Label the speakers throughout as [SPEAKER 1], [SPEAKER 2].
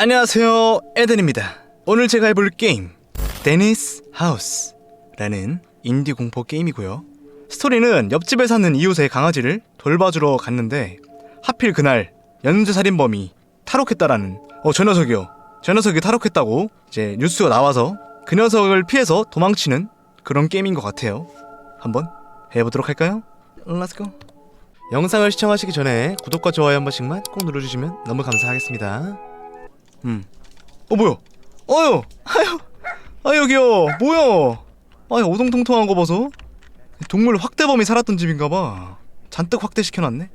[SPEAKER 1] 안녕하세요. 에덴입니다. 오늘 제가 해볼 게임 데니스 하우스라는 인디 공포 게임이고요. 스토리는 옆집에 사는 이웃의 강아지를 돌봐주러 갔는데 하필 그날 연쇄 살인범이 탈옥했다라는 어 저 녀석이요. 저 녀석이 탈옥했다고 이제 뉴스가 나와서 그 녀석을 피해서 도망치는 그런 게임인 것 같아요. 한번 해보도록 할까요? 렛츠고 영상을 시청하시기 전에 구독과 좋아요 한 번씩만 꼭 눌러주시면 너무 감사하겠습니다 음. 어 뭐야? 어유, 아유, 아 여기요. 뭐야? 아 오동통통한 거 봐서 동물 확대범이 살았던 집인가봐. 잔뜩 확대 시켜놨네.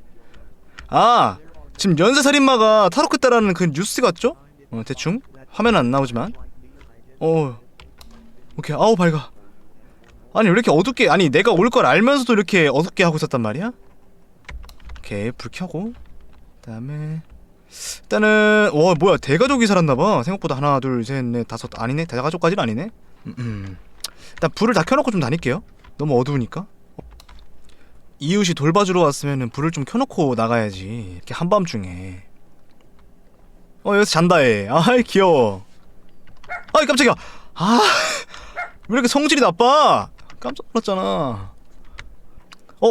[SPEAKER 1] 아 지금 연쇄살인마가 탈옥했다라는 그 뉴스 같죠? 어 대충 화면 안 나오지만. 어 오케이 아우 밝아. 아니 왜 이렇게 어둡게 아니 내가 올 걸 알면서도 이렇게 어둡게 하고 있었단 말이야? 오케이 불 켜고 그다음에 일단은 와 뭐야 대가족이 살았나봐. 생각보다 하나 둘 셋 넷 다섯 아니네? 대가족까지는 아니네? 음, 음. 일단 불을 다 켜놓고 좀 다닐게요. 너무 어두우니까. 이웃이 돌봐주러 왔으면 불을 좀 켜놓고 나가야지. 이렇게 한밤중에. 어 여기서 잔다 해 아이 귀여워. 아이 깜짝이야. 아 왜 이렇게 성질이 나빠? 깜짝 놀랐잖아. 어?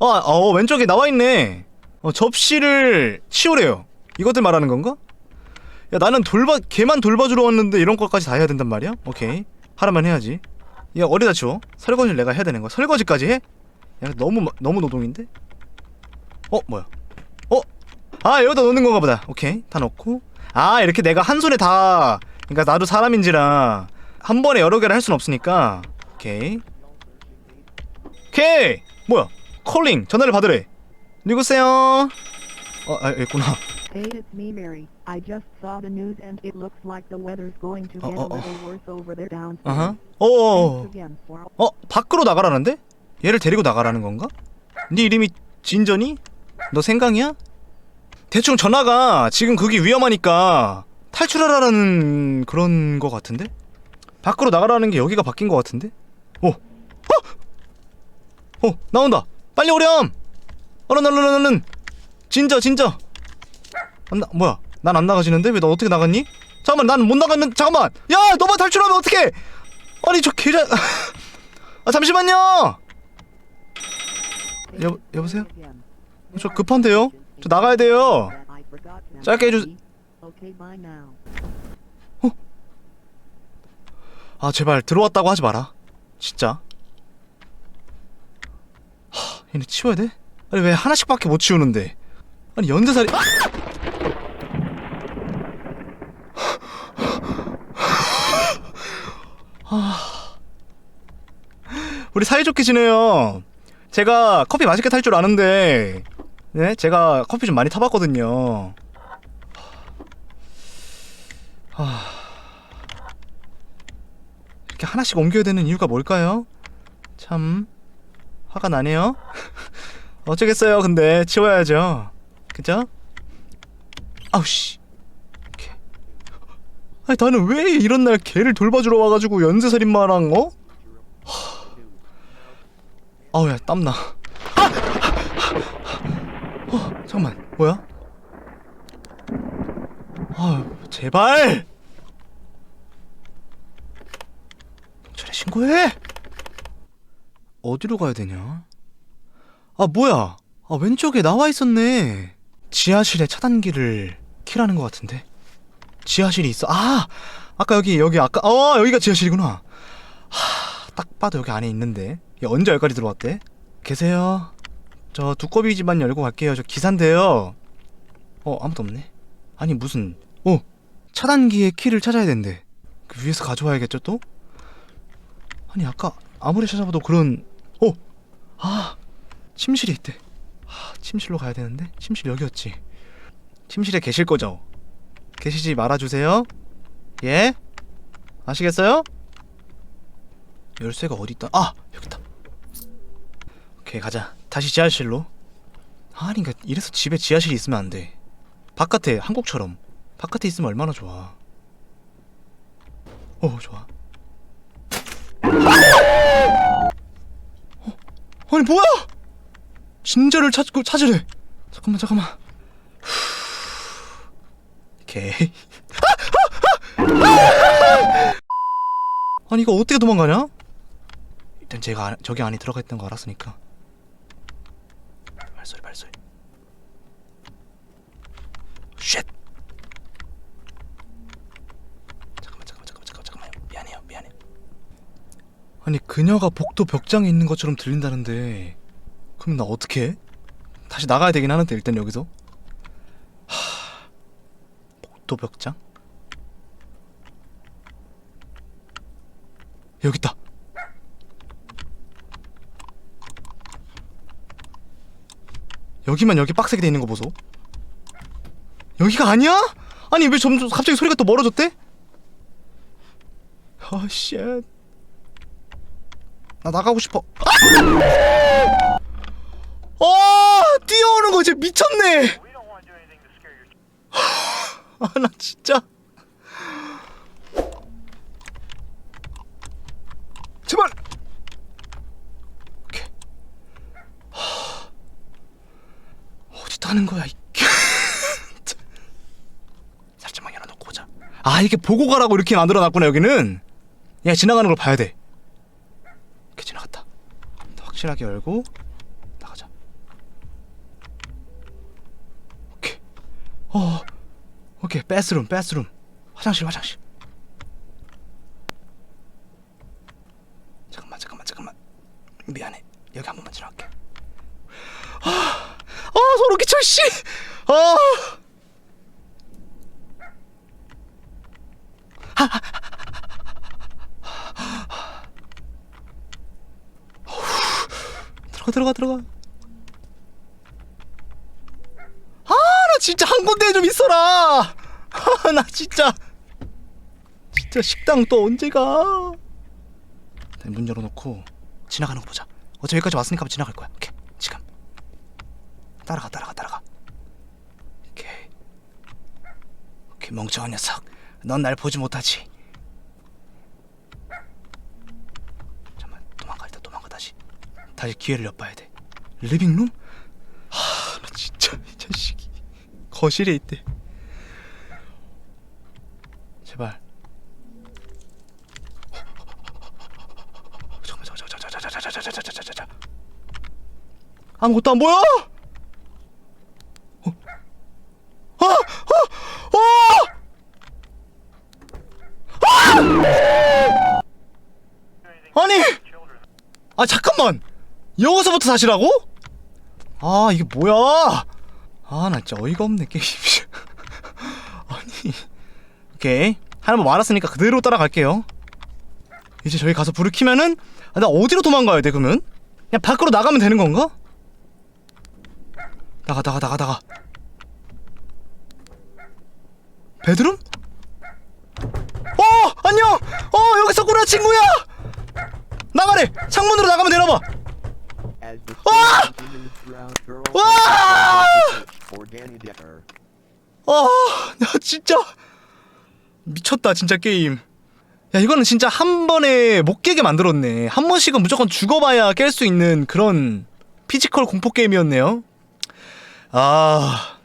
[SPEAKER 1] 아, 어 왼쪽에 나와있네. 어, 접시를 치우래요 이것들 말하는 건가? 야 나는 돌봐 걔만 돌봐주러 왔는데 이런 것까지 다 해야 된단 말이야? 오케이 하라면 해야지 야 어디다 치워? 설거지를 내가 해야 되는 거야 설거지까지 해? 야 너무 마- 너무 노동인데? 어 뭐야? 어? 아 여기다 넣는 건가 보다 오케이 다 넣고 아 이렇게 내가 한 손에 다 그러니까 나도 사람인지라 한 번에 여러 개를 할 순 없으니까 오케이 오케이 뭐야 콜링 전화를 받으래 누구세요? 어, 아, 있구나.
[SPEAKER 2] Hey, it's me, Mary. I just saw the news and it looks like the weather's going to get
[SPEAKER 1] Oh,
[SPEAKER 2] a
[SPEAKER 1] oh, oh.
[SPEAKER 2] little worse over there downstairs.
[SPEAKER 1] 아하. 어,
[SPEAKER 2] Thanks again for
[SPEAKER 1] 어, 밖으로 나가라는데? 얘를 데리고 나가라는 건가? 네 이름이 진전이? 너 생강이야? 대충 전화가 지금 그게 위험하니까 탈출하라는 그런 거 같은데? 밖으로 나가라는 게 여기가 바뀐 거 같은데? 오, 어, 어, 나온다. 빨리 오렴. 얼른 얼른 얼른 얼른. 진저 진저. 안 나, 뭐야? 난 안 나가지는데 왜 너 어떻게 나갔니? 잠깐만, 난 못 나갔는. 잠깐만. 야, 너만 탈출하면 어떡해? 아니 저 계좌. 아 잠시만요. 여 여보세요? 저 급한데요? 저 나가야 돼요. 짧게 해주-
[SPEAKER 2] now.
[SPEAKER 1] 아 제발 들어왔다고 하지 마라. 진짜. 하, 얘네 치워야 돼? 아니 왜 하나씩밖에 못 치우는데? 아니 연쇄살이. 아! 아. 우리 사이좋게 지내요. 제가 커피 맛있게 탈 줄 아는데, 네, 제가 커피 좀 많이 타봤거든요. 이렇게 하나씩 옮겨야 되는 이유가 뭘까요? 참 화가 나네요. 어쩌겠어요. 근데 치워야죠. 그죠? 아우씨. 아니 나는 왜 이런 날 개를 돌봐주러 와가지고 연쇄살인마랑 어? 하. 아우 야 땀나. 아! 어 잠깐만 뭐야? 아 제발. 경찰에 신고해! 어디로 가야 되냐? 아, 뭐야? 아, 왼쪽에 나와 있었네. 지하실에 차단기를 키라는 것 같은데. 지하실이 있어. 아! 아까 여기, 여기, 아까, 어, 여기가 지하실이구나. 하, 딱 봐도 여기 안에 있는데. 얘 언제 여기까지 들어왔대? 계세요? 저 두꺼비지만 열고 갈게요. 저 기사인데요. 어, 아무도 없네. 아니, 무슨, 어, 차단기의 키를 찾아야 된대. 그 위에서 가져와야겠죠, 또? 아니 아까 아무리 찾아봐도 그런 어! 아 침실이 있대 아 침실로 가야 되는데 침실 여기였지 침실에 계실 거죠? 계시지 말아주세요 예? 아시겠어요? 열쇠가 어디 있다 아 여기 있다 오케이 가자 다시 지하실로 아니 그니까 이래서 집에 지하실이 있으면 안 돼 바깥에 한국처럼 바깥에 있으면 얼마나 좋아 어 좋아 아니 뭐야? 진저를 찾고 찾으래. 잠깐만 잠깐만. 후. 오케이. 아니 이거 어떻게 도망가냐? 일단 제가 안- 저기 안에 들어가 있던 거 알았으니까 발소리 발소리 쉣 잠깐만 잠깐만 잠깐만 미안해요 미안해 아니 그녀가 복도 벽장에 있는 것처럼 들린다는데 그럼 나 어떻게 해? 다시 나가야 되긴 하는데 일단 여기서 하... 복도 벽장? 여기 있다. 여기만 여기 빡세게 돼 있는 거 보소. 여기가 아니야? 아니 왜 점점 갑자기 소리가 또 멀어졌대? 아 쉣. 나 나가고 싶어. 아! 어, 뛰어오는 거 이제 미쳤네. 아, 나 진짜. 제발. 오케이. 하... 따는 거야? 이... 살짝만 열어놓고 오자. 아 이게 보고 가라고 이렇게 만들어놨구나 여기는. 야 지나가는 걸 봐야 돼. 이렇게 지나갔다. 확실하게 열고 나가자. 오케이. 어. 오케이. 베스룸, 베스룸. 화장실, 화장실. 잠깐만, 잠깐만, 잠깐만. 미안해. 여기 한 번만 지나갈게. 아, 끼쳐 씨. 아. 들어가 들어가 들어가. 아 나 진짜 한 군데 좀 있어라. 아, 나 진짜 진짜 식당 또 언제 가? 일단 문 열어놓고 지나가는 거 보자. 어차피 여기까지 왔으니까 지나갈 거야. 따라가 따라가 따라가. 오케이 오케이 멍청한 녀석. 넌 날 보지 못하지. 잠만 도망가 일단 도망가 다시. 다시 기회를 엿봐야 돼. 리빙룸? 하, 나 진짜 이 자식이 거실에 있대. 제발. 잠깐만, 잠깐만, 잠깐만, 잠깐만, 잠깐만, 잠깐만, 잠깐만, 잠깐만. 아무것도 안 보여? 어? 아! 아! 아! 아! 아니! 아 잠깐만! 여기서부터 사시라고? 아 이게 뭐야? 아 나 진짜 어이가 없네 게임 아니. 오케이. 하나만 말았으니까 그대로 따라갈게요. 이제 저기 가서 불을 켜면은 아, 나 어디로 도망가야 돼 그러면? 그냥 밖으로 나가면 되는 건가? 나가 나가 나가 나가. 베드룸? 어! 안녕! 어 여기 있었구나 친구야 나가래 창문으로 나가면 Ah!
[SPEAKER 3] for Danny Decker.
[SPEAKER 1] 아, 나 진짜 미쳤다 진짜 게임. 야 이거는 진짜 한 번에 못 깨게 만들었네. 한 번씩은 무조건 죽어봐야 깰 수 있는 그런 피지컬 공포 게임이었네요. 아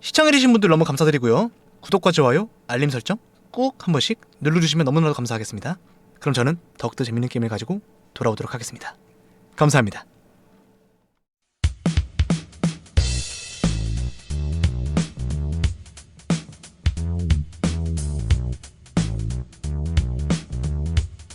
[SPEAKER 1] 시청해주신 분들 너무 감사드리고요. 구독과 좋아요, 알림 설정 꼭 한 번씩 눌러주시면 너무나도 감사하겠습니다. 그럼 저는 더욱더 재밌는 게임을 가지고 돌아오도록 하겠습니다. 감사합니다.